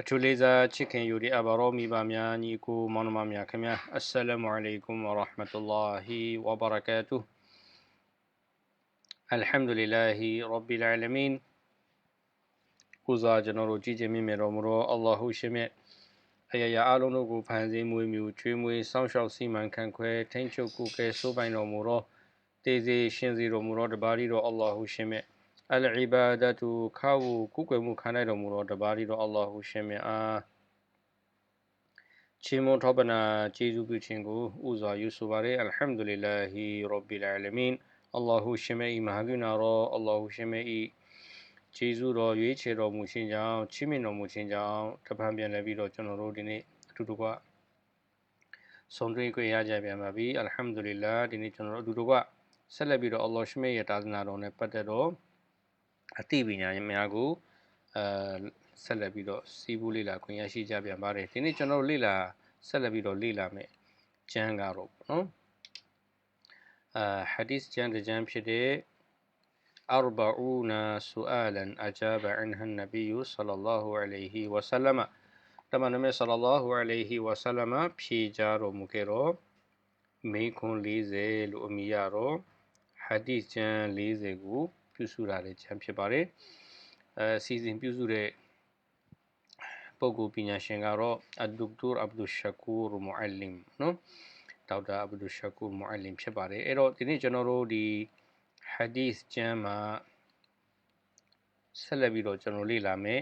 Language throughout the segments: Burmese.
အထူးလေးစားချစ်ခင်ယူဒီအဘာရောမိဘများညီကိုမောင်နှမများခင်ဗျာအစ္စလာမုအလိုင်ကွမ်ဝရဟ်မတုလာဟီဝဘရကာတူအလ်ဟမ်ဒူလ illah ရဘ်ဘီလ်အာလမင်ကိုစားကျွန်တော်တို့ကြည်ကျင်မိမြတော်မူသောအလ္လာဟုရှိမြတ်အယယအလုံးတို့ကိုဖန်ဆင်းမွေးမြူချွေးမွေးစောင့်ရှောက်စီမံခန့်ခွဲထိန်းချုပ်ကုကဲစိုးပိုင်တော်မူသောတေစီရှင်စီတော်မူသောတပါးရီတော်အလ္လာဟုရှိမြတ် အလ်အီဘာဒတူခါဝကုကွယ်မှုခံနိုင်တော်မူသောတပါးရီတော်အလ္လာဟူရှင်မြတ်အားချီးမွမ်းထောပနာကျေးဇူးပြုခြင်းကိုဥစွာယူဆိုပါရယ်အလ်ဟမ်ဒူလ illah ရဘ်ဘီလ်အာလမင်အလ္လာဟူရှင်မြတ်၏မဟာကရုဏာတော်အလ္လာဟူရှင်မြတ်၏ကျေးဇူးတော်ရွေးချယ်တော်မူခြင်းကြောင့်ချီးမြှင့်တော်မူခြင်းကြောင့်တပံပြန်လဲပြီးတော့ကျွန်တော်တို့ဒီနေ့အတူတူကဆုံးတွေ့ကြရကြပြန်ပါပြီအလ်ဟမ်ဒူလ illah ဒီနေ့ကျွန်တော်တို့အတူတူကဆက်လက်ပြီးတော့အလ္လာဟ်ရှင်မြတ်ရဲ့တာသနာတော်နဲ့ပတ်သက်တော့ အသိပညာများကိုအဲဆက်လက်ပြီးတော့စီးပူးလေ့လာခွင့်ရရှိကြပြန်ပါတယ်ဒီနေ့ကျွန်တော်လေ့လာဆက်လက်ပြီးတော့လေ့လာမယ်ကျမ်းကတော့ပေါ့နော်အာဟဒီစ်ကျမ်းတစ်ကျမ်းဖြစ်တဲ့ أربعون سؤالا أجاب عنها النبي صلى الله عليه وسلم တမန်တော်မြတ်ဆလလောဟူအလိုင်ဟီဝဆလမဖြေကြတော်မူခဲ့တော့မိခွန်း40လို့အမည်ရတော့ဟာဒီစ်ကျမ်း40ကို ပြုစုထားတဲ့ချမ်းဖြစ်ပါတယ်အဲစီစဉ်ပြုစုတဲ့ပုဂ္ဂိုလ်ပညာရှင်ကတော့အဒုဒူအဗ်ဒူရှကူရ်မူအလင်နော်ဒေါက်တာအဗ်ဒူရှကူရ်မူအလင်ဖြစ်ပါတယ်အဲ့တော့ဒီနေ့ကျွန်တော်တို့ဒီဟာဒီစ်ကျမ်းမှာဆက်လက်ပြီးတော့ကျွန်တော်လေ့လာမယ်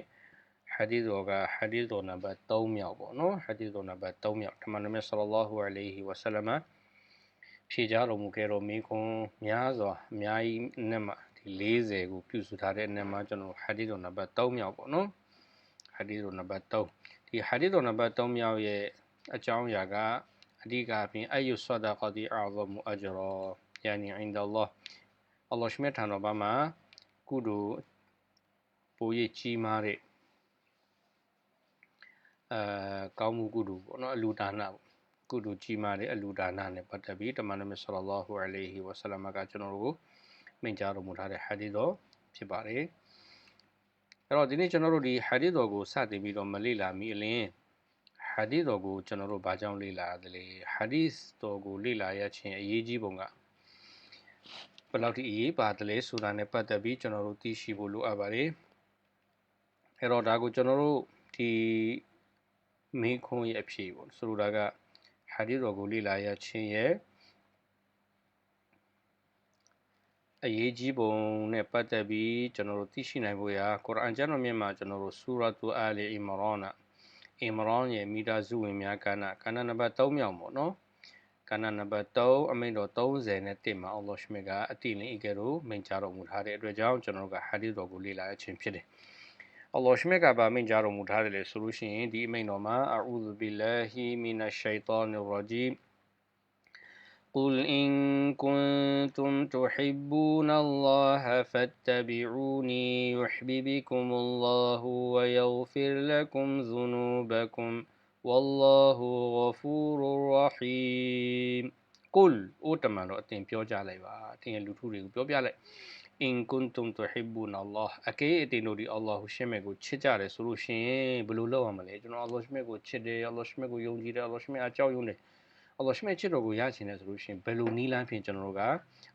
ဟာဒီစ်တော်ကဟာဒီစ်တော်နံပါတ်3မြောက်ပေါ့နော်ဟာဒီစ်တော်နံပါတ်3မြောက်ဓမ္မနမဆလလောဟူအလိုင်ဟီဝဆလမဖြေကြားတော်မူခဲ့တော်မိခွန်းများစွာအများကြီးနဲ့မှဒီ 40ကိုပြုစုထားတဲ့အနက်မှာကျွန်တော်ဟာဒီတော်နံပါတ်3မြောက်ပေါ့နော်ဟာဒီတော်နံပါတ်3ဒီဟာဒီတော်နံပါတ်3မြောက်ရဲ့အကြောင်းအရာကအဓိကအပြင်အယုဆဒကတီအာဇမူအဂျရာယာနီအင်ဒအလ္လာဟ်အလ္လာဟ်ရှမြတ်ထံတော်ဘာမှာကုသိုလ်ပိုးရကြီးမားတဲ့အဲကောင်းမှုကုသိုလ်ပေါ့နော်အလူဒါနပေါ့ကုသိုလ်ကြီးမားတဲ့အလူဒါနနဲ့ပတ်သက်ပြီးတမန်တော်မြတ်ဆလလောဟူအလိုင်ဟီဝဆလမ်ကကျွန်တော်တို့ကို မိန့်ကြားတော်မူထားတဲ့ဟာဒီတော်ဖြစ်ပါတယ်အဲ့တော့ဒီနေ့ကျွန်တော်တို့ဒီဟာဒီတော်ကိုစတင်ပြီးတော့မလေ့လာမိအလင်းဟာဒီတော်ကိုကျွန်တော်တို့ဘာကြောင့်လေ့လာရသလဲဟာဒီတော်ကိုလေ့လာရခြင်းအရေးကြီးပုံကဘယ်လောက်ထိအရေးပါတယ်လဲဆိုတာနဲ့ပတ်သက်ပြီးကျွန်တော်တို့သိရှိဖို့လိုအပ်ပါတယ်အဲ့တော့ဒါကိုကျွန်တော်တို့ဒီမိခွန်းရဲ့အဖြေပေါ့ဆိုလိုတာကဟာဒီတော်ကိုလေ့လာရခြင်းရဲ့ အရေးကြီးပုံနဲ့ပတ်သက်ပြီးကျွန်တော်တို့သိရှိနိုင်ဖို့ရာကုရ်အာန်ကျမ်းတော်မြတ်မှာကျွန်တော်တို့ဆူရာတူအာလီအီမရောနာအီမရောရဲ့မိသားစုဝင်များကဏ္ဍကဏ္ဍနံပါတ်3မြောက်ပေါ့နော်ကဏ္ဍနံပါတ်3အမိန့်တော်30နဲ့1မှာအော်လောရှမစ်ကအတိလင်အီကဲတို့မိန့်ကြားတော်မူထားတဲ့အတွက်ကြောင့်ကျွန်တော်တို့ကဟာဒီတော်ကိုလေ့လာရခြင်းဖြစ်တယ်အလ္လာဟ်ရှမြတ်ကပါမိန့်ကြားတော်မူထားတယ်လေဆိုလို့ရှိရင်ဒီအမိန့်တော်မှာအာအူဇူဘီလာဟီမီနရှိုင်တာနီရဂျီမ် قل إن كنتم تحبون الله فاتبعوني يحببكم الله ويغفر لكم ذنوبكم والله غفور رحيم قل အိုတမန်တော့အတင်ပြောကြလိုက်ပါအတင်လူထုတွေကိုပြောပြလိုက် in kuntum tuhibbuna allah အကေအတင်တို့ဒီ Allah ကိုရှင်းမဲ့ကိုချစ်ကြတယ်ဆိုလို့ရှိရင်ဘယ်လိုလုပ်ရမလဲကျွန်တော် Allah ရှင်းမဲ့ကိုချစ်တယ် Allah ရှင်းမဲ့ကိုယုံကြည်တယ် Allah ရှင်းမဲ့အကြောက်ယုံတယ် အလ္လာဟ်ရှမေချစ်တော်ကိုရချင်တယ်ဆိုလို့ရှိရင်ဘယ်လိုနည်းလမ်းဖြင့်ကျွန်တော်တို့က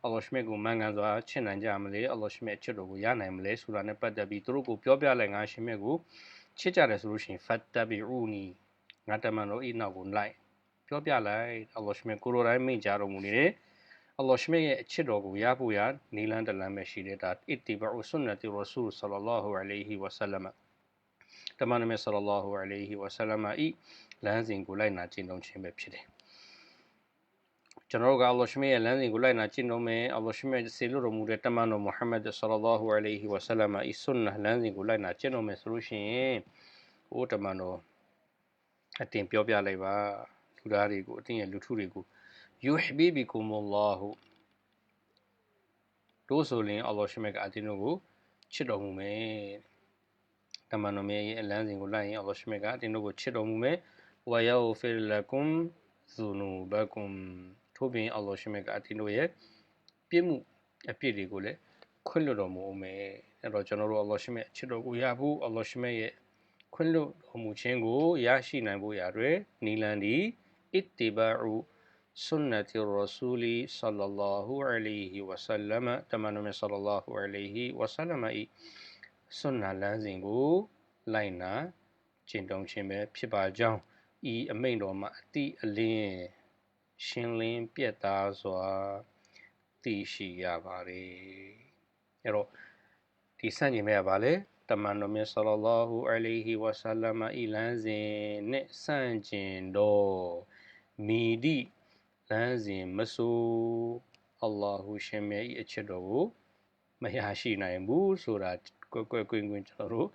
အလ္လာဟ်ရှမေကိုမှန်ကန်စွာချစ်နိုင်ကြမလဲအလ္လာဟ်ရှမေချစ်တော်ကိုရနိုင်မလဲဆိုတာနဲ့ပတ်သက်ပြီးသူတို့ကိုပြောပြလိုက်ငါရှမေကိုချစ်ကြတယ်ဆိုလို့ရှိရင် fattabi'uni ငါတမန်တော်ဤနောက်ကိုလိုက်ပြောပြလိုက်အလ္လာဟ်ရှမြတ်ကိုလိုတိုင်းမိန့်ကြားတော်မူနေတယ်အလ္လာဟ်ရှမြတ်ရဲ့အချစ်တော်ကိုရဖို့ရနီလန်းတလန်းပဲရှိတယ်ဒါအစ်တီဘာဆွန်နတီရဆူလ်ဆလလာဟူအလိုင်ဟီဝဆလမ်တမန်တော်မြတ်ဆလလာဟူအလိုင်ဟီဝဆလမ်ဤလမ်းစဉ်ကိုလိုက်နာကျင့်သုံးခြင်းပဲဖြစ်တယ် ကျွန်တော်တို့ကအလ္လာဟ်ရှမြတ်ရဲ့လမ်းစဉ်ကိုလိုက်နာကျင့်သုံးမယ်အလ္လာဟ်ရှမြတ်ဆေလွတ်တော်မူတဲ့တမန်တော်မုဟမ္မဒ်ဆလလာဟူအလိုင်ဟီဝဆလမ်ဤဆွန်နလမ်းစဉ်ကိုလိုက်နာကျင့်သုံးမယ်ဆိုလို့ရှိရင်ဟိုတမန်တော်အတင်ပြောပြလိုက်ပါလူသားတွေကိုအတင်ရဲ့လူထုတွေကိုယူဟဘီဘီကုမူလာဟူတို့ဆိုရင်အလ္လာဟ်ရှမြတ်ကအတင်တို့ကိုချစ်တော်မူမယ်တမန်တော်မြတ်ရဲ့အလန်းစဉ်ကိုလိုက်ရင်အလ္လာဟ်ရှမြတ်ကအတင်တို့ကိုချစ်တော်မူမယ်ဝါယောဖီလကုမ်ဇူနူဘကုမ် ထို့ပြင်အလ္လာဟ်ရှမြတ်ကအတင်တို့ရဲ့ပြည့်မှုအပြည့်တွေကိုလည်းခွင့်လွှတ်တော်မူအောင်မယ်အဲ့တော့ကျွန်တော်တို့အလ္လာဟ်ရှမြတ်ချစ်တော်ကိုရဖို့အလ္လာဟ်ရှမြတ်ရဲ့ခွင့်လွှတ်တော်မူခြင်းကိုရရှိနိုင်ဖို့ရာတွင်နီလန်ဒီအစ်တီဘာဥဆွန်နတီရဆူလီဆလလာဟူအလัยဟီဝဆလမ်တမန်တော်မြတ်ဆလလာဟူအလัยဟီဝဆလမ်ဤဆွန်နာလမ်းစဉ်ကိုလိုက်နာကျင့်သုံးခြင်းပဲဖြစ်ပါကြောင်းဤအမိန့်တော်မှာအတိအလင်း ရှင်းလင်းပြတ်သားစွာသိရှိရပါတယ်အဲ့တော့ဒီစံကျင်မဲ့ကဘာလဲတမန်တော်မြတ်ဆလလာဟူအလိုင်ဟီဝဆလမ်ဤလမ်းစဉ်နဲ့ဆန့်ကျင်တော်မိဒီလမ်းစဉ်မဆိုးအလ္လာဟူရှင်မြတ်ဤအချက်တော်ကိုမရရှိနိုင်ဘူးဆိုတာကွယ်ကွယ်ကွင်းကွင်းကျွန်တော်တို့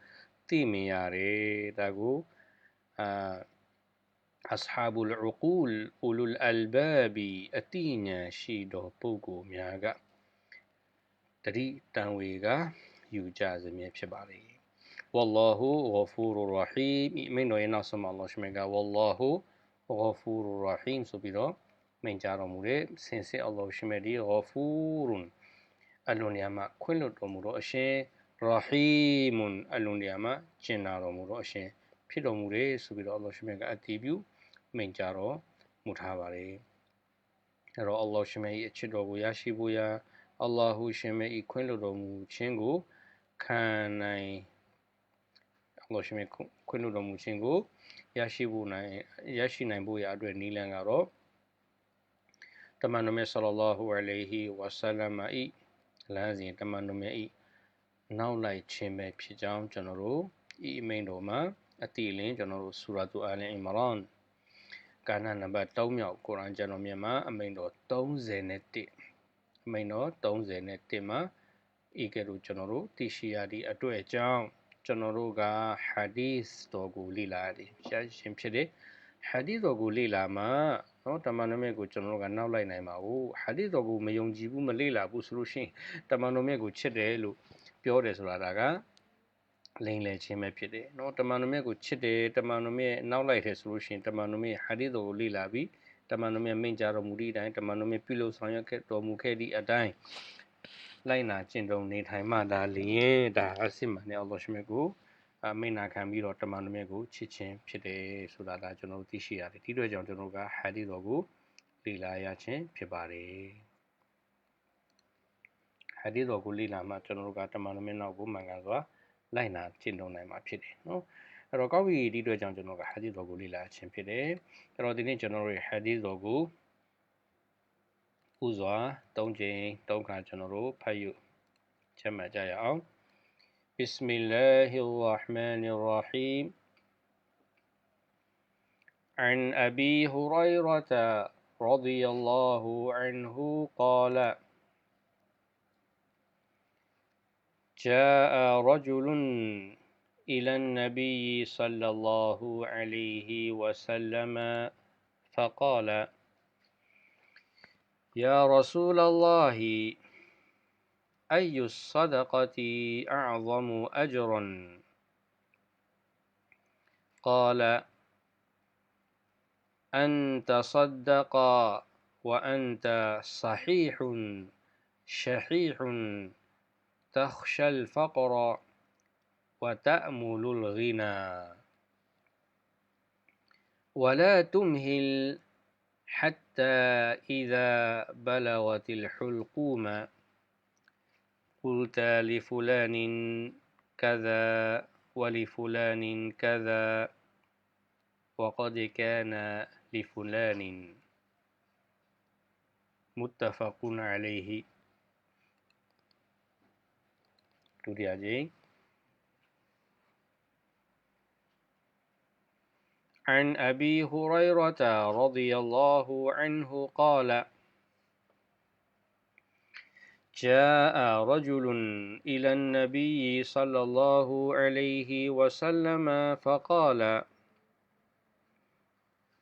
သိမြင်ရတယ်ဒါကိုအာ أصحاب العقول أولو الألباب အတိညာရှိတော်ပုဂ္ဂိုလ်များကတတိတံဝေကယူကြစမြဲဖြစ်ပါလေဝလ္လာဟူဂဖူရူရဟီမ်မိန်တော်ရဲ့နောက်ဆုံးမှာအလ္လာဟ်ရှမြတ်ကဝလ္လာဟူဂဖူရူရဟီမ်ဆိုပြီးတော့မိန်ကြားတော်မူတဲ့စင်စစ်အလ္လာဟ်ရှမြတ်ဒီဂဖူရွန်အလွန်ရမှာခွင့်လွှတ်တော်မူတော့အရှင်ရဟီမွန်အလွန်ရမှာကျင်နာတော်မူတော့အရှင်ဖြစ်တော်မူတယ်ဆိုပြီးတော့အလ္လာဟ်ရှမြတ်ကအတည်ပြု မိန်ကြားတော်မူထားပါတယ်အဲ့တော့အလ္လာဟ်ရှမြတ်ရဲ့အချစ်တော်ကိုရရှိဖို့ရာအလ္လာဟူရှင်မြတ်ဤခွင့်လွှတ်တော်မူခြင်းကိုခံနိုင်အလ္လာဟ်ရှင်မြတ်ခွင့်လွှတ်တော်မူခြင်းကိုရရှိဖို့နိုင်ရရှိနိုင်ဖို့ရာအတွက်နီလန်ကတော့တမန်တော်မြတ်ဆလလာဟူအလိုင်ဟီဝါဆလမ်ဤလမ်းစဉ်တမန်တော်မြတ်ဤနောက်လိုက်ခြင်းပဲဖြစ်ကြောင်းကျွန်တော်တို့ဤအမိန်တော်မှာအတိအလင်းကျွန်တော်တို့ဆူရာတူအာလင်အီမရန် ကာနနံပါတ်3မြောက်ကုရ်အာန်ကျမ်းတော်မြတ်မှာအမိန်တော်31အမိန်တော်31မှာဤကဲ့သို့ကျွန်တော်တို့သိရှိရသည့်အတွက်အကြောင်းကျွန်တော်တို့ကဟာဒီသ်တော်ကိုလေ့လာရတယ်ရှားရှင်ဖြစ်တဲ့ဟာဒီသ်တော်ကိုလေ့လာမှာနော်တမန်တော်မြတ်ကိုကျွန်တော်တို့ကနောက်လိုက်နိုင်ပါဘူးဟာဒီသ်တော်ကိုမယုံကြည်ဘူးမလေ့လာဘူးဆိုလို့ရှိရင်တမန်တော်မြတ်ကိုချစ်တယ်လို့ပြောတယ်ဆိုတာဒါက လိန်လေခြင်းပဲဖြစ်တယ်နော်တမန်တော်မြတ်ကိုချစ်တယ်တမန်တော်မြတ်နောက်လိုက်တယ်ဆိုလို့ရှိရင်တမန်တော်မြတ်ဟာဒီသ်တော်ကိုလေ့လာပြီးတမန်တော်မြတ်မိန့်ကြားတော်မူသည့်အတိုင်းတမန်တော်မြတ်ပြုလုပ်ဆောင်ရွက်ခဲ့တော်မူခဲ့သည့်အတိုင်းလိုက်နာကျင့်သုံးနေထိုင်မှဒါလျင်ဒါအစစ်မှန်တဲ့အလ္လာဟ်ရှမြတ်ကိုအမိန့်နာခံပြီးတော့တမန်တော်မြတ်ကိုချစ်ခြင်းဖြစ်တယ်ဆိုတာဒါကျွန်တော်တို့သိရှိရတယ်ဒီအတွက်ကြောင့်ကျွန်တော်တို့ကဟာဒီတော်ကိုလေ့လာရခြင်းဖြစ်ပါတယ်ဟာဒီတော်ကိုလေ့လာမှကျွန်တော်တို့ကတမန်တော်မြတ်နောက်ကိုမှန်ကန်စွာ လိုက်နာကျင့်သုံးနိုင်မှာဖြစ်တယ်နော်အဲ့တော့ကောက်ဝီဒီအတွက်ကြောင့်ကျွန်တော်ကဟာဒီတော်ကိုလေ့လာခြင်းဖြစ်တယ်အဲ့တော့ဒီနေ့ကျွန်တော်တို့ရဲ့ဟာဒီတော်ကိုဥစွာ၃ချိန်၃ခါကျွန်တော်တို့ဖတ်ယူချက်မှတ်ကြရအောင် بسم الله الرحمن الرحيم عن أبي هريرة رضي الله عنه قال جاء رجل إلى النبي صلى الله عليه وسلم فقال يا رسول الله أي الصدقة أعظم أجرا قال أن تصدق وأنت صحيح شحيح. تخشى الفقر وتأمل الغنى. ولا تمهل حتى إذا بلغت الحلقوم. قلت لفلان كذا ولفلان كذا وقد كان لفلان. متفق عليه. تولي عليه عن أبي هريرة رضي الله عنه قال جاء رجل إلى النبي صلى الله عليه وسلم فقال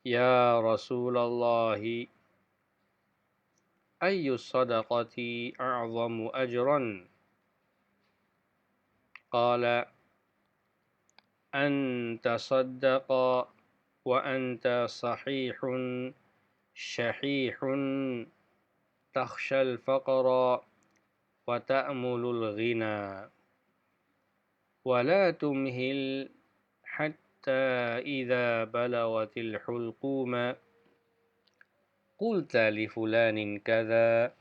يا رسول الله أي الصدقة أعظم أجرا؟ قال أن تصدق وأنت صحيح شحيح تخشى الفقر وتأمل الغنى ولا تمهل حتى إذا بلغت الحلقوم. قلت لفلان كذا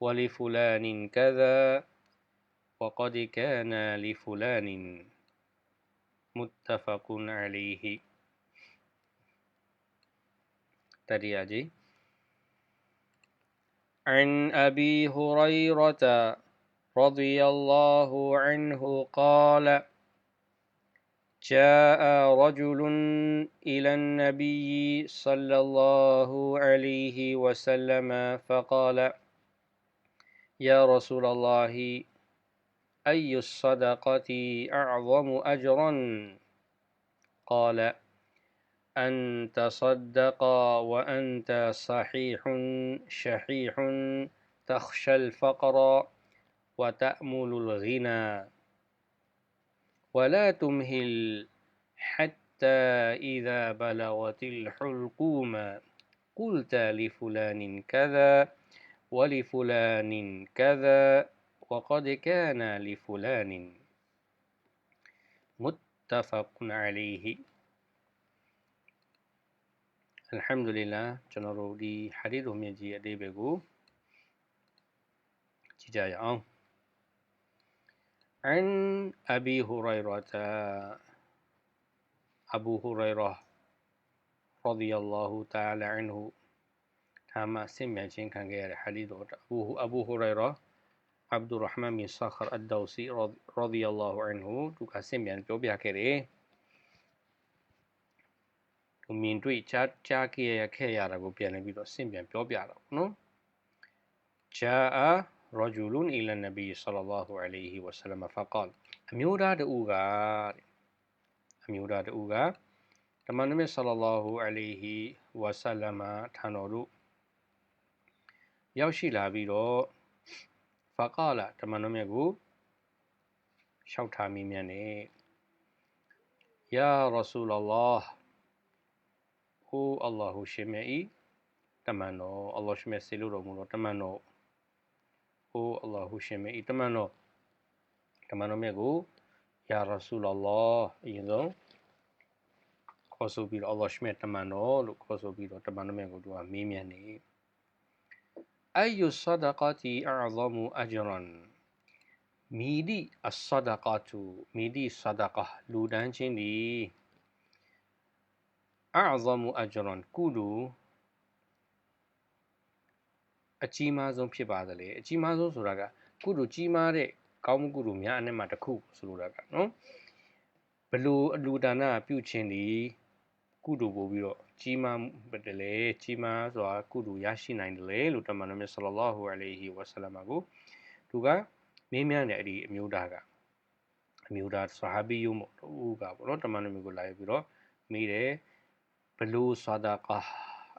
ولفلان كذا. وقد كان لفلان متفق عليه. ترياجي عن أبي هريرة رضي الله عنه قال جاء رجل إلى النبي صلى الله عليه وسلم فقال يا رسول الله أي الصدقة أعظم أجرا؟ قال أن تصدق وأنت صحيح شحيح تخشى الفقر وتأمل الغنى. ولا تمهل حتى إذا بلغت الحلقوم. قلت لفلان كذا ولفلان كذا. وقد كان لفلان متفق عليه الحمد لله ကျွန်တော်တို့ဒီ hadith တော်မြတ်ကြီးအသေးပဲကိုကြည့်ကြရအောင် عن أبي هريرة أبو هريرة رضي الله تعالى عنه ထာမဆင့်မြန်ခြင်းခံခဲ့ရတဲ့ hadith တော်အဘူ အဘူဟူရိုင်ရာအဗ်ဒူရဟ်မန်ဘင်ဆခရ်အဒ်ဒေါစီရာဒီယလ္လာဟူအန်ဟူသူကဆင့်မြန်ပြောပြခဲ့တယ်သူမြင်တွေ့ကြားကြားခဲ့ရခဲ့ရတာကိုပြန်လည်ပြီးတော့ဆင့်ပြန်ပြောပြတာပေါ့နော်ဂျာအာရဂျူလွန်အီလန်နဘီဆလလာဟူအလိုင်ဟီဝဆလမ်ဖကာလ်အမျိုးသားတူကအမျိုးသားတူကတမန်တော်မြတ်ဆလလာဟူအလိုင်ဟီဝဆလမ်ထံတော်တို့ရောက်ရှိလာပြီးတော့ ဖကာလာတမန်တော်မြတ်ကိုလျှောက်ထားမိမြန်တယ်ယာရဆူလလာဟူအလ္လာဟူရှင်မြတ်ဤတမန်တော်အလ္လာဟ်ရှင်မြတ်ဆေလို့တော်မူသောတမန်တော်ဟူအလ္လာဟူရှင်မြတ်ဤတမန်တော်တမန်တော်မြတ်ကိုယာရဆူလလာအရင်ဆုံးခေါ်ဆိုပြီးတော့အလ္လာဟ်ရှင်မြတ်တမန်တော်လို့ခေါ်ဆိုပြီးတော့တမန်တော်မြတ်ကိုသူကမေးမြန်းနေအယု ဆဒကတီအအဇမူအဂျရန်မီဒီအဆဒကတူမီဒီဆဒကလူဒန်းချင်းဒီအအဇမူအဂျရန်ကုလူအကြီးမားဆုံးဖြစ်ပါသလေအကြီးမားဆုံးဆိုတာကကုလူကြီးမားတဲ့ကောင်းမှုကုလူများအနက်မှာတစ်ခုဆိုလိုတာကနော်ဘလို့အလူဒါနပြုခြင်းဒီကုလူပို့ပြီးတော့ ကြီးမားတယ်လေကြီးမားစွာကုလူရရှိနိုင်တယ်လေလို့တမန်တော်မြတ်ဆလလောဟူအလိုင်ဟီဝဆလမ်ကိုသူကမေးမြန်းတယ်အဲ့ဒီအမျိုးသားကအမျိုးသားဆဟာဘီယုမို့တူကပေါ့နော်တမန်တော်မြတ်ကိုလာပြီးတော့မေးတယ်ဘလူဆာဒါကာ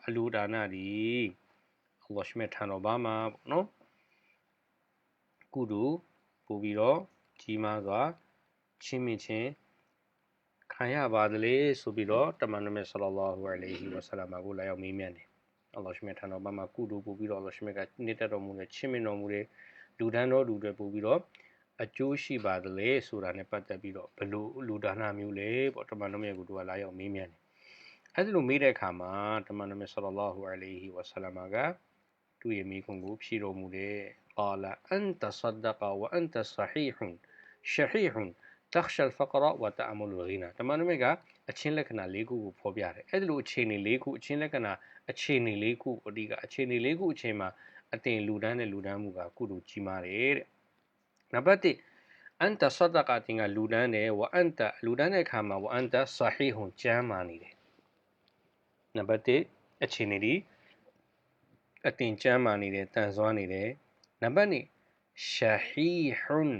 အလူဒါနဒီအလ္လာဟ်ရှမေထံတော်ဘာမှာပေါ့နော်ကုလူပို့ပြီးတော့ကြီးမားစွာချင်းမြင့်ချင်း ခံရပါသလေဆိုပြီးတော့တမန်တော်မြတ်ဆလလောဟူအလိုင်ဟီဝဆလမ်ကိုလာရောက်မေးမြန်းတယ်အလ္လာဟ်ရှမေထံတော်ဘာမှာကုလူပို့ပြီးတော့အလ္လာဟ်ရှမေကနှစ်သက်တော်မူတဲ့ချင်းမြင့်တော်မူတဲ့လူဒန်းတော်လူတွေပို့ပြီးတော့အကျိုးရှိပါသလဲဆိုတာနဲ့ပတ်သက်ပြီးတော့ဘလို့လူဒါနမျိုးလဲပေါ့တမန်တော်မြတ်ကသူကလာရောက်မေးမြန်းတယ်အဲဒီလိုမေးတဲ့အခါမှာတမန်တော်မြတ်ဆလလောဟူအလိုင်ဟီဝဆလမ်ကသူ့ရဲ့မိခွန်းကိုဖြေတော်မူတယ် قال أنت صدق وأنت صحيح شحيح takhsha al-faqra wa ta'amul ghina တမန်တော်မြတ်ကအချင်းလက္ခဏာ၄ခုကိုဖော်ပြတယ်အဲ့ဒီလိုအခြေအနေ၄ခုအချင်းလက္ခဏာအခြေအနေ၄ခုအဓိကအခြေအနေ၄ခုအချိန်မှာအတင်လူတန်းတဲ့လူတန်းမှုကကုသိုလ်ကြီးမားတယ်တဲ့နံပါတ်1အန်တဆဒကတင်ကလူတန်းတယ်ဝအန်တလူတန်းတဲ့အခါမှာဝအန်တဆဟီဟွန်ကျမ်းမာနေတယ်နံပါတ်1အခြေအနေဒီအတင်ကျမ်းမာနေတယ်တန်ဆွမ်းနေတယ်နံပါတ်2ရှာဟီဟွန်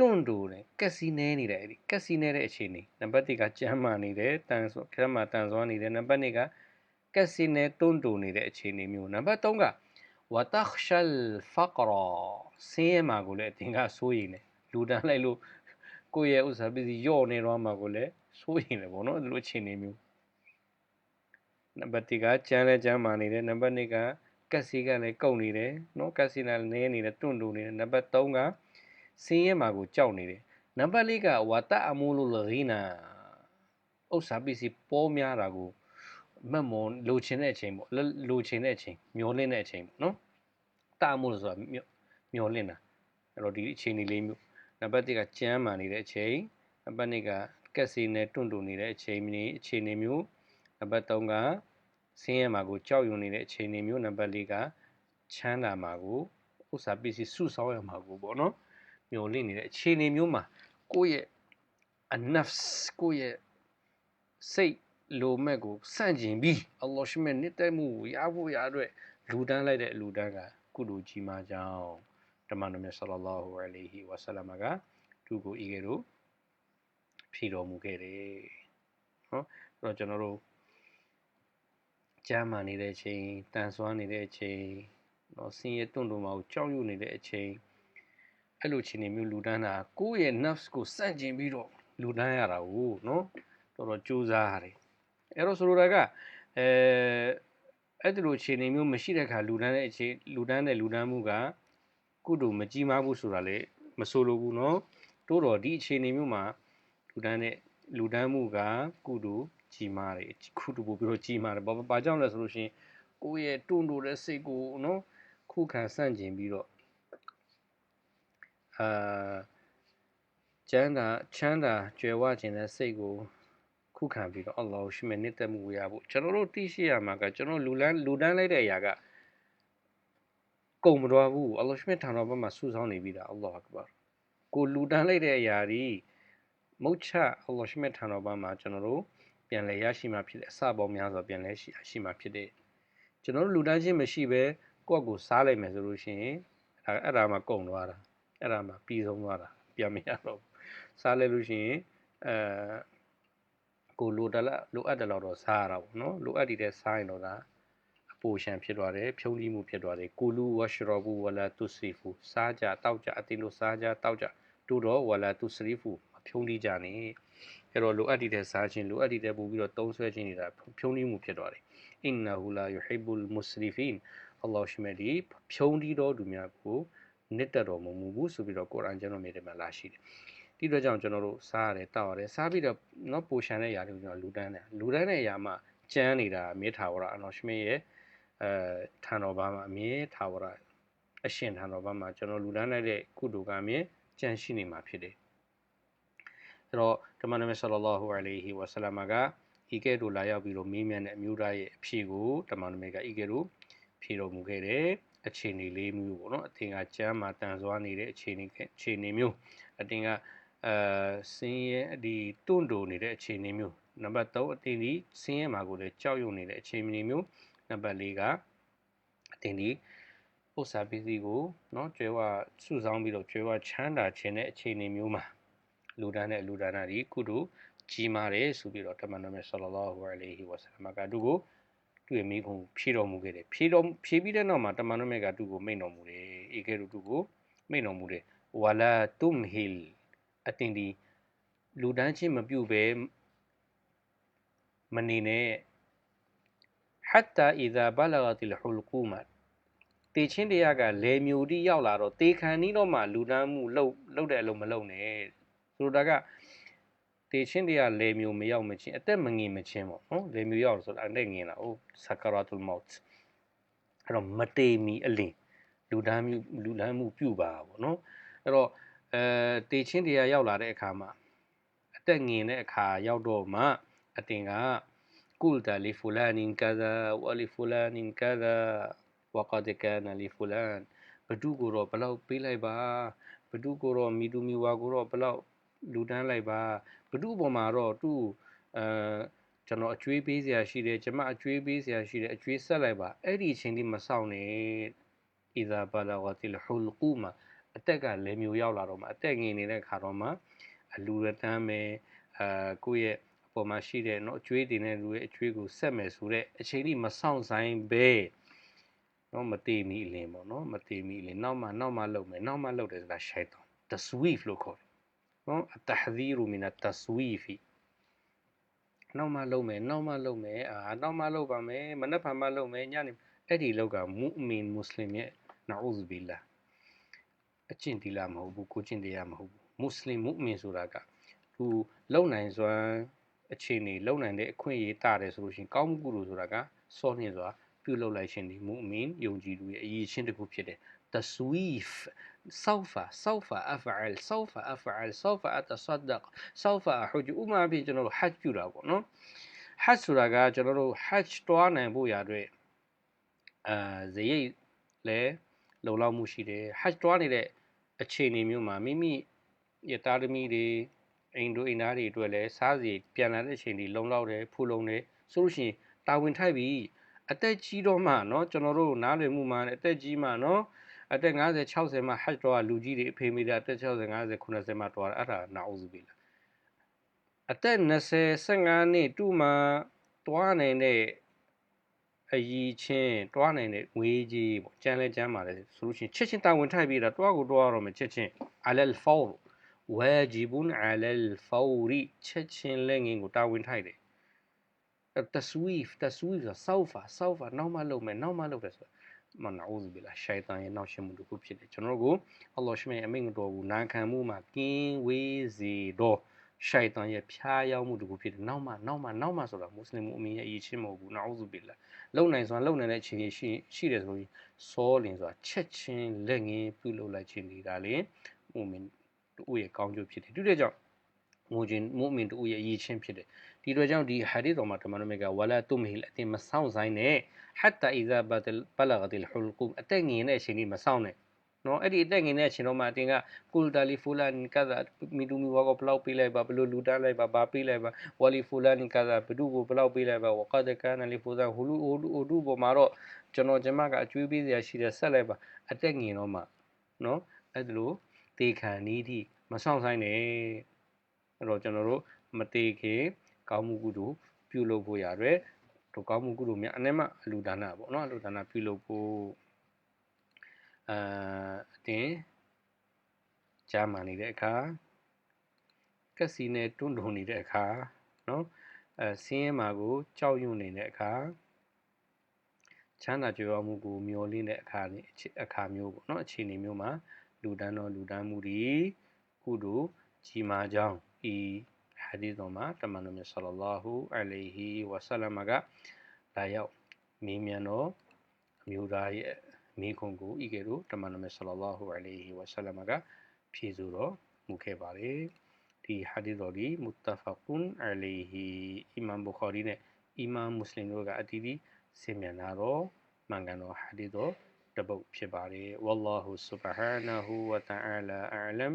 တွန့်တူတယ်ကက်စီနဲနေတယ်အဲ့ဒီကက်စီနဲတဲ့အခြေအနေနံပါတ်1ကကျမ်းမာနေတယ်တန်ဆွခရမတန်ဆွမ်းနေတယ်နံပါတ်2ကကက်စီနဲတွန့်တူနေတဲ့အခြေအနေမျိုးနံပါတ်3ကဝတခရှလ်ဖကရာဆင်းရဲမှာကိုလည်းအတင်ကစိုးရိမ်တယ်လူတန်းလိုက်လို့ကိုယ့်ရဲ့ဥစ္စာပစ္စည်းယော့နေတော့မှာကိုလည်းစိုးရိမ်တယ်ပေါ့နော်ဒီလိုအခြေအနေမျိုးနံပါတ်1ကကျန်းလဲကျန်းမာနေတယ်နံပါတ်2ကကက်စီကလည်းကုန်နေတယ်နော်ကက်စီလည်းနေနေတယ်တွန့်တူနေတယ်နံပါတ်3က ဆင်းရဲမှာကိုကြောက်နေတယ်နံပါတ်4ကဝတအမူလူလရီနာဥစ္စာပစ္စည်းပေါ်များတာကိုမတ်မွန်လိုချင်တဲ့အချိန်ပေါ့လိုချင်တဲ့အချိန်မျောလင့်တဲ့အချိန်ပေါ့နော်တာမှုလို့ဆိုတာမျောလင့်တာအဲ့တော့ဒီအချိန်လေးမျိုးနံပါတ်1ကကျမ်းမာနေတဲ့အချိန်နံပါတ်2ကကက်စီနဲ့တွန့်တူနေတဲ့အချိန်မျိုးအချိန်မျိုးနံပါတ်3ကဆင်းရဲမှာကိုကြောက်ရွံ့နေတဲ့အချိန်မျိုးနံပါတ်4ကချမ်းသာမှာကိုဥစ္စာပစ္စည်းစုဆောင်းရမှာကိုပေါ့နော် မျောလင့်နေတဲ့အခြေအနေမျိုးမှာကိုယ့်ရဲ့ anafs ကိုယ့်ရဲ့စိတ်လိုမဲ့ကိုစန့်ကျင်ပြီးအလ္လာဟ်ရှိမဲ့နှစ်သက်မှုကိုရဖို့ရအတွက်လူတန်းလိုက်တဲ့လူတန်းကကုသိုလ်ကြီးမားကြောင်းတမန်တော်မြတ်ဆလလောဟူအလိုဟီဝဆလမ်ကသူ့ကိုဤကဲ့သို့ဖြေတော်မူခဲ့တယ်နော်အဲ့တော့ကျွန်တော်တို့ကျမ်းမာနေတဲ့အချိန်တန်ဆွမ်းနေတဲ့အချိန်နော်ဆင်းရဲတွန့်တုံမှာကိုကြောက်ရွံ့နေတဲ့အချိန် အဲ့လိုခြေနေမျိုးလူတန်းတာကိုယ့်ရဲ့ nerves ကိုစန့်ကျင်ပြီးတော့လူတန်းရတာကိုနော်တော်တော်ကြိုးစားရတယ်အဲ့တော့ဆိုလိုတာကအဲအဲ့ဒီလိုခြေနေမျိုးမရှိတဲ့ခါလူတန်းတဲ့အခြေလူတန်းတဲ့လူတန်းမှုကကုတုမကြီးမားဘူးဆိုတာလေမဆိုလိုဘူးနော်တိုးတော်ဒီအခြေနေမျိုးမှာလူတန်းတဲ့လူတန်းမှုကကုတုကြီးမားတယ်ခုတုပို့ပြီးတော့ကြီးမားတယ်ဘာဘာကြောင့်လဲဆိုလို့ရှင်ကိုယ့်ရဲ့တွန့်တိုတဲ့စိတ်ကိုနော်ခုခံဆန့်ကျင်ပြီးတော့ အာကျမ်းသာချမ်းသာကြွယ်ဝခြင်းတဲ့စိတ်ကိုခုခံပြီးတော့အလ္လာဟ်ရှိမဲ့နှစ်သက်မှုဝေရဖို့ကျွန်တော်တို့သိရှိရမှာကကျွန်တော်လူလန်းလူတန်းလိုက်တဲ့အရာကကုံမတော်ဘူးအလ္လာဟ်ရှိမဲ့ထံတော်ဘက်မှာဆူဆောင်းနေပြီးတာအလ္လာဟ်အကဘာကိုလူတန်းလိုက်တဲ့အရာဒီမုတ်ချအလ္လာဟ်ရှိမဲ့ထံတော်ဘက်မှာကျွန်တော်တို့ပြန်လဲရရှိမှဖြစ်တဲ့အစပေါင်းများစွာပြန်လဲရှိရှိမှဖြစ်တဲ့ကျွန်တော်တို့လူတန်းချင်းမရှိပဲကိုယ့်ကိုစားလိုက်မယ်ဆိုလို့ရှိရင်အဲ့အဲ့ဒါမှကုံသွားတာ အဲ့ဒါမှပြီးဆုံးသွားတာပြန်မရတော့စားလိုက်လို့ရှိရင်အဲကိုလိုတလလိုအပ်တယ်လို့တော့စားရတာပေါ့နော်လိုအပ်တဲ့စားရင်တော့ဒါအပိုရှံဖြစ်သွားတယ်ဖြုံးလိမှုဖြစ်သွားတယ်ကိုလူဝရှရဘူဝလာတုစီဖူစားကြတောက်ကြအတင်းလို့စားကြတောက်ကြတို့တော့ဝလာတုစရီဖူမဖြုံးလိကြနေအဲ့တော့လိုအပ်တဲ့စားခြင်းလိုအပ်တဲ့ပို့ပြီးတော့တုံးဆွဲခြင်းနေတာဖြုံးလိမှုဖြစ်သွားတယ်အင်နဟူလာယူဟိဘူလ်မုစရီဖင်အလ္လာဟ်ရှိမဲ့ဒီဖြုံးလိတော်သူများကို နှစ်သက်တော်မမူဘူးဆိုပြီးတော့ကုရ်အာန်ကျမ်းတော်မြတ်ထဲမှာလာရှိတယ်ဒီတော့ကြောင့်ကျွန်တော်တို့စားရတယ်တောက်ရတယ်စားပြီးတော့နော်ပိုရှန်တဲ့အရာတွေကိုကျွန်တော်လူတန်းတယ်လူတန်းတဲ့အရာမှာကျန်းနေတာမြေထာဝရအနော်ရှမင်းရဲ့အဲထန်တော်ဘာမှာအမြဲထာဝရအရှင်ထန်တော်ဘာမှာကျွန်တော်လူတန်းလိုက်တဲ့ကုသိုလ်ကအမြဲကျန်းရှိနေမှာဖြစ်တယ်အဲ့တော့တမန်တော်ဆလလောဟူအလိုဟီဝဆလမ်ကဤကဲ့သို့လာရောက်ပြီးတော့မေးမြန်းတဲ့အမျိုးသားရဲ့အဖြေကိုတမန်တော်ကဤကဲ့သို့ဖြေတော်မူခဲ့တယ် အခြေအနေလေးမျိုးပေါ့နော်အထင်ကကျမ်းမှာတန်ဆွားနေတဲ့အခြေအနေအခြေအနေမျိုးအတင်ကအဲစင်းရဲဒီတွန့်တိုနေတဲ့အခြေအနေမျိုးနံပါတ်3အတင်ဒီစင်းရဲမှာကိုလည်းကြောက်ရွံ့နေတဲ့အခြေအနေမျိုးနံပါတ်4ကအတင်ဒီဥစ္စာပစ္စည်းကိုเนาะကျွဲဝစုဆောင်းပြီးတော့ကျွဲဝချမ်းသာခြင်းတဲ့အခြေအနေမျိုးမှာလူဒန်းတဲ့လူဒန်းတာဒီကုတုကြီးမားတယ်ဆိုပြီးတော့တမန်တော်မြတ်ဆလလောဟူအလိုဟီဝဆလမ်ကသူကို သူ့ရဲ့မိခုံဖြေတော်မူခဲ့တယ်ဖြေတော်ဖြေပြီးတဲ့နောက်မှာတမန်တော်မြတ်ကသူ့ကိုမိန်တော်မူတယ်ဧကေရုသူ့ကိုမိန်တော်မူတယ်ဝလာတုမ်ဟီလ်အတင်ဒီလူတန်းချင်းမပြုတ်ပဲမနေနဲ့ حتى اذا بلغت الحلقوم တေချင်းတရားကလေမျိုးတိရောက်လာတော့တေခံနီးတော့မှလူတန်းမှုလှုပ်လှုပ်တဲ့အလုံးမလှုပ်နဲ့ဆိုတော့က တေချင်းတရားလေမျိုးမရောက်မချင်းအသက်မငင်မချင်းပေါ့နော်လေမျိုးရောက်ဆိုတော့အသက်ငင်လာဟိုဆကာရာတူလ်မော့တ်အဲ့တော့မတေမီအလင်လူတန်းမှုလူတန်းမှုပြုပါပေါ့နော်အဲ့တော့အဲတေချင်းတရားရောက်လာတဲ့အခါမှာအသက်ငင်တဲ့အခါရောက်တော့မှအတင်ကကုလတလီဖူလာနင်ကာဇာဝလီဖူလာနင်ကာဇာဝကဒကာနလီဖူလန်ဘဒုကိုတော့ဘလောက်ပေးလိုက်ပါဘဒုကိုတော့မီတူမီဝါကိုတော့ဘလောက်လူတန်းလိုက်ပါ ဘဒုပေါ်မှာတော့သူ့အဲကျွန်တော်အကျွေးပေးစရာရှိတယ်ကျွန်မအကျွေးပေးစရာရှိတယ်အကျွေးဆက်လိုက်ပါအဲ့ဒီအချိန်လေးမဆောင်နဲ့အီဇာဘလာဝတီလဟူလ်ကူမာအသက်ကလည်းမျိုးရောက်လာတော့မှအသက်ငင်နေတဲ့ခါတော့မှအလူရတမ်းမယ်အာကိုယ့်ရဲ့အပေါ်မှာရှိတဲ့เนาะအကျွေးတင်တဲ့လူရဲ့အကျွေးကိုဆက်မယ်ဆိုတော့အချိန်လေးမဆောင်ဆိုင်ပဲเนาะမတေးမီအလင်းပေါ့เนาะမတေးမီအလင်းနောက်မှနောက်မှလုပ်မယ်နောက်မှလုပ်တယ်ဆိုတာရှိုက်တော့ taswif လို့ခေါ်တယ် နော်အတဟဒီရူမင်တသဝီဖီနောက်မှလုပ်မယ်နောက်မှလုပ်မယ်အာနောက်မှလုပ်ပါမယ်မနက်ဖြန်မှလုပ်မယ်ညနေအဲ့ဒီလောက်ကမူမင်မွတ်စလင်ရဲ့နာဥဇဘီလာအကျင့်တီလာမဟုတ်ဘူးကိုကျင့်တရားမဟုတ်ဘူးမွတ်စလင်မူမင်ဆိုတာကသူလုံနိုင်စွမ်းအခြေအနေလုံနိုင်တဲ့အခွင့်အရေးတာတယ်ဆိုလို့ရှိရင်ကောင်းမှုကုလို့ဆိုတာကစောနှင်းစွာပြုလုပ်လိုက်ခြင်းဒီမူမင်ယုံကြည်သူရဲ့အရေးချင်းတစ်ခုဖြစ်တယ် taswif سوف سوف أفعل سوف أفعل سوف أتصدق سوف أحج ဥမာဖြင့်ကျွန်တော်တို့ hajj ပြုတာပေါ့နော် hajj ဆိုတာကကျွန်တော်တို့ hajj တွားနိုင်ဖို့ရတဲ့အာဇရိတ်လဲလုံလောက်မှုရှိတယ် hajj တွားနေတဲ့အခြေအနေမျိုးမှာမိမိရသားသမီးတွေအိမ်တို့အိမ်သားတွေအတွက်လည်းစားစီပြန်လာတဲ့အချိန်တွေလုံလောက်တယ်ဖူလုံတယ်ဆိုလို့ရှိရင်တာဝန်ထိုက်ပြီအသက်ကြီးတော့မှเนาะကျွန်တော်တို့နားလည်မှုမှာအသက်ကြီးမှเนาะ အသက်50 60မှာ hajj တော့လူကြီးတွေအဖေမိတာအသက်60 50 90မှာတော့အဲ့ဒါနာဥဇဘီလာအသက်20 15နှစ်တူမှာတွားနိုင်တဲ့အကြီးချင်းတွားနိုင်တဲ့ငွေကြီးပေါ့ကြမ်းလဲကြမ်းပါလေဆိုလို့ရှိရင်ချက်ချင်းတာဝန်ထိုက်ပြီးတာတွားကိုတွားရတော့မယ်ချက်ချင်းအလလ်ဖော်ဝါဂျီဘွန်အလလ်ဖောရီချက်ချင်းလက်ငင်းကိုတာဝန်ထိုက်တယ်တဆဝီဖ်တဆဝီဖ်ဆောက်ဖာဆောက်ဖာနောက်မှလုပ်မယ်နောက်မှလုပ်တယ်ဆိုတာ မနာဥဇဘီလာရှိုင်တန်ရဲ့နောက်ရှင်းမှုတစ်ခုဖြစ်တယ်ကျွန်တော်တို့ကိုအလ္လာဟ်ရှမေအမိန့်တော်ကိုနာခံမှုမှာကင်းဝေးစေတော့ရှိုင်တန်ရဲ့ဖျားရောက်မှုတစ်ခုဖြစ်တယ်နောက်မှနောက်မှနောက်မှဆိုတာမွတ်စလင်မှုအမင်းရဲ့အရေးချင်းမဟုတ်ဘူးနာဥဇဘီလာလုံနိုင်စွာလုံနိုင်တဲ့အခြေအနေရှိရှိတယ်ဆိုရင်စောလင်ဆိုတာချက်ချင်းလက်ငင်းပြုလုပ်လိုက်ခြင်းနေတာလေမုမင်တို့ရဲ့ကောင်းကျိုးဖြစ်တယ်တူတဲ့ကြောင့်မူဂျင်မုမင်တို့ရဲ့အရေးချင်းဖြစ်တယ် ဒီတော့ကြောင့်ဒီဟာဒီတော်မှာတမန်တော်မြတ်ကဝလာတုမဟီလအတင်မဆောင်ဆိုင်နဲ့ဟတ်တာအီဇာဘတ်ဘလဂတ်လဟူလ်ကုမ်အတက်ငင်တဲ့အချိန်ကြီးမဆောင်နဲ့နော်အဲ့ဒီအတက်ငင်တဲ့အချိန်တော့မှအတင်ကကုလ်တာလီဖူလာန်ကာဇာမီတူမီဝါကိုဘလောက်ပေးလိုက်ပါဘလို့လူတန်းလိုက်ပါဘာပေးလိုက်ပါဝါလီဖူလာန်ကာဇာဘဒုကိုဘလောက်ပေးလိုက်ပါဝကဒကာနလီဖူဇာဟူလူအိုဒူအိုဒူပေါ်မှာတော့ကျွန်တော်ကျမကအကျွေးပေးစရာရှိတယ်ဆက်လိုက်ပါအတက်ငင်တော့မှနော်အဲ့ဒါလို့တေခံနီးထိမဆောင်ဆိုင်နဲ့အဲ့တော့ကျွန်တော်တို့မတေခင် ကောင်းမှုကုသိုလ်ပြုလုပ်ဖို့ရတဲ့တို့ကောင်းမှုကုသိုလ်များအနေမှာအလူဒါနပေါ့နော်အလူဒါနပြုလုပ်ဖို့အာအတင်းကြားမှနေတဲ့အခါကက်စီနဲ့တွန်းတွန်းနေတဲ့အခါနော်အဲဆင်းရဲမှာကိုကြောက်ရွံ့နေတဲ့အခါချမ်းသာကြွယ်ဝမှုကိုမျှော်လင့်တဲ့အခါနဲ့အခါမျိုးပေါ့နော်အခြေအနေမျိုးမှာလူဒန်းတော်လူဒန်းမှုတွေကုသိုလ်ကြီးမားကြောင်းဤ ဟာဒီတော်မှာတမန်တော်မြတ်ဆလလာဟူအလိုင်ဟီဝဆလမကလာရောက်မင်းမြန်တော်အမျိုးသားရဲ့မိခွန်ကိုဤကဲ့သို့တမန်တော်မြတ်ဆလလာဟူအလိုင်ဟီဝဆလမကဖြည့်ဆိုတော်မူခဲ့ပါတယ်ဒီဟာဒီတော်ဒီမုတဖကွန်အလိုင်ဟီအီမန်ဘူခါရီနဲ့အီမန်မွတ်စလင်တို့ကအတီးတီးဆင်မြန်လာတော့မှန်ကန်တော်ဟာဒီတော်တပုတ်ဖြစ်ပါတယ်ဝလ္လာဟူဆူဘဟာနဟူဝတအာလာအလမ်